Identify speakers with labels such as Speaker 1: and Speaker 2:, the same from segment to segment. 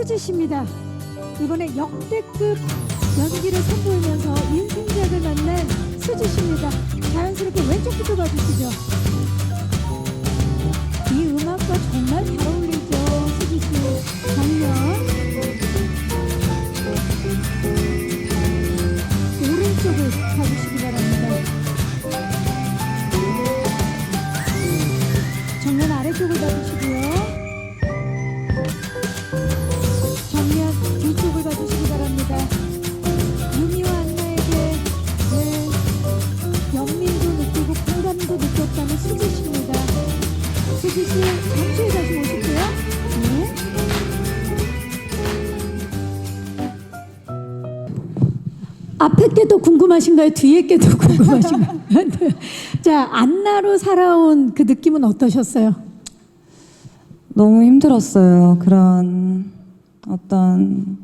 Speaker 1: 수지씨입니다. 이번에 역대급 연기를 선보이면서 인생작을 만난 수지씨입니다. 자연스럽게 왼쪽부터 봐주시죠. 네. 앞에 게도 궁금하신가요? 뒤에 게도 궁금하신가요? 네. 자, 안나로 살아온 그 느낌은 어떠셨어요?
Speaker 2: 너무 힘들었어요. 그런 어떤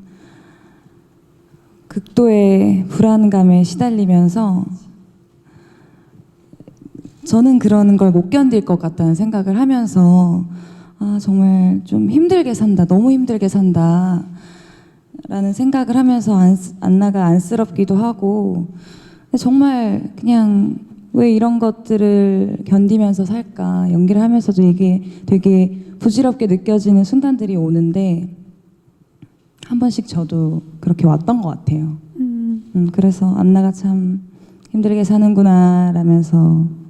Speaker 2: 극도의 불안감에 시달리면서 저는 그런 걸못 견딜 것 같다는 생각을 하면서 아, 정말 좀 힘들게 산다. 너무 힘들게 산다. 라는 생각을 하면서 안, 안나가 안쓰럽기도 하고 정말 그냥 왜 이런 것들을 견디면서 살까 연기를 하면서도 이게 되게 부질없게 느껴지는 순간들이 오는데 한 번씩 저도 그렇게 왔던 것 같아요.
Speaker 1: 음,
Speaker 2: 음, 그래서 안나가 참 힘들게 사는구나 라면서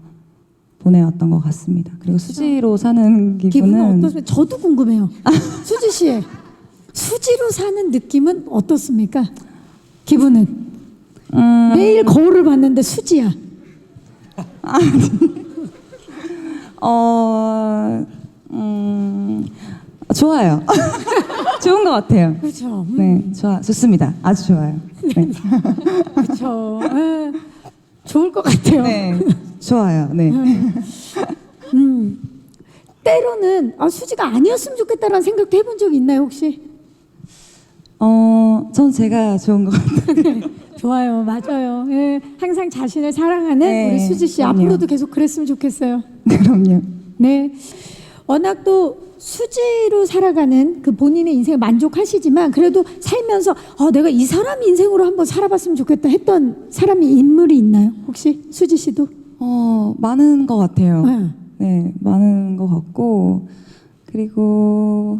Speaker 2: 보내왔던 것 같습니다. 그리고 수지로 사는
Speaker 1: 기분은
Speaker 2: 기분은
Speaker 1: 어떻습니까? 저도 궁금해요. 수지 씨, 수지로 사는 느낌은 어떻습니까? 기분은
Speaker 2: 음,
Speaker 1: 매일 거울을 봤는데 수지야.
Speaker 2: 어, 음, 좋아요. 좋은 것 같아요.
Speaker 1: 그렇죠. 음,
Speaker 2: 네, 좋아, 좋습니다. 아주 좋아요. 네,
Speaker 1: 그렇죠. 예, 좋을 것 같아요.
Speaker 2: 네 좋아요. 네.
Speaker 1: 음, 때로는 아, 수지가 아니었으면 좋겠다라는 생각도 해본 적 있나요 혹시?
Speaker 2: 어, 전 제가 좋은 것 같아요.
Speaker 1: 좋아요, 맞아요. 예, 항상 자신을 사랑하는
Speaker 2: 네,
Speaker 1: 우리 수지 씨
Speaker 2: 그럼요.
Speaker 1: 앞으로도 계속 그랬으면 좋겠어요.
Speaker 2: 네, 그럼요.
Speaker 1: 네. 워낙 또 수지로 살아가는 그 본인의 인생을 만족하시지만 그래도 살면서 어, 내가 이 사람 인생으로 한번 살아봤으면 좋겠다 했던 사람이 인물이 있나요? 혹시 수지 씨도?
Speaker 2: 어, 많은 것 같아요.
Speaker 1: 네.
Speaker 2: 네, 많은 것 같고 그리고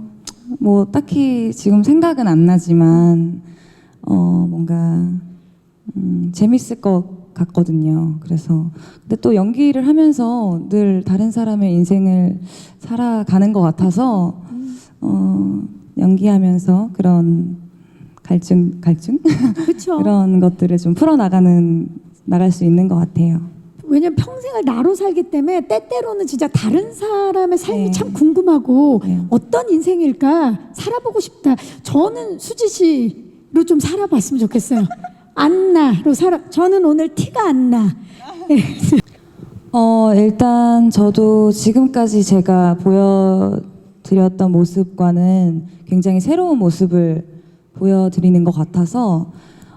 Speaker 2: 뭐 딱히 지금 생각은 안 나지만 어 뭔가 음, 재밌을 것 같거든요. 그래서 근데 또 연기를 하면서 늘 다른 사람의 인생을 살아가는 것 같아서 어 연기하면서 그런 갈증 갈증. 그런 것들을 좀 풀어 나가는 나갈 수 있는 것 같아요.
Speaker 1: 왜냐면 평생을 나로 살기 때문에 때때로는 진짜 다른 사람의 삶이
Speaker 2: 네.
Speaker 1: 참 궁금하고
Speaker 2: 네.
Speaker 1: 어떤 인생일까 살아보고 싶다. 저는 수지 씨로 좀 살아봤으면 좋겠어요. 안나로 살아. 저는 오늘 티가 안 나.
Speaker 2: 어, 일단 저도 지금까지 제가 보여드렸던 모습과는 굉장히 새로운 모습을 보여드리는 것 같아서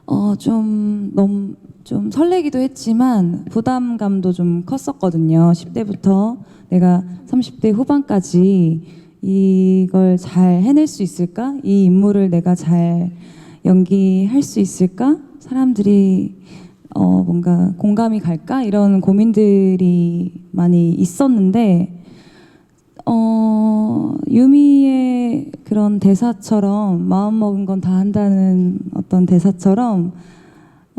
Speaker 2: 어, 좀 너무 좀 설레기도 했지만 부담감도 좀 컸었거든요. 10대부터 내가 30대 후반까지 이걸 잘 해낼 수 있을까? 이 인물을 내가 잘 연기할 수 있을까? 사람들이 어, 뭔가 공감이 갈까? 이런 고민들이 많이 있었는데, 어, 유미의 그런 대사처럼, 마음먹은 건 다 한다는 어떤 대사처럼,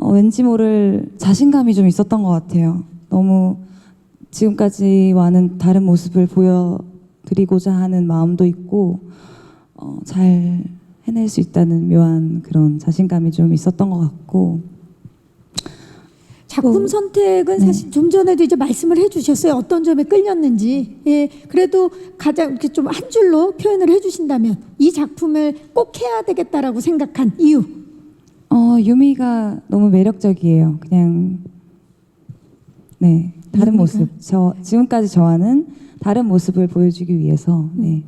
Speaker 2: 어, 왠지 모를 자신감이 좀 있었던 것 같아요. 너무 지금까지와는 다른 모습을 보여드리고자 하는 마음도 있고, 어, 잘 해낼 수 있다는 묘한 그런 자신감이 좀 있었던 것 같고,
Speaker 1: 작품
Speaker 2: 어,
Speaker 1: 선택은
Speaker 2: 네.
Speaker 1: 사실 좀 전에도 이제 말씀을 해주셨어요. 어떤 점에 끌렸는지. 예, 그래도 가장 이렇게 좀 한 줄로 표현을 해주신다면 이 작품을 꼭 해야 되겠다라고 생각한 이유.
Speaker 2: 어, 유미가 너무 매력적이에요. 그냥 네 다른
Speaker 1: 유미가?
Speaker 2: 모습. 저 지금까지 저와는 다른 모습을 보여주기 위해서 네.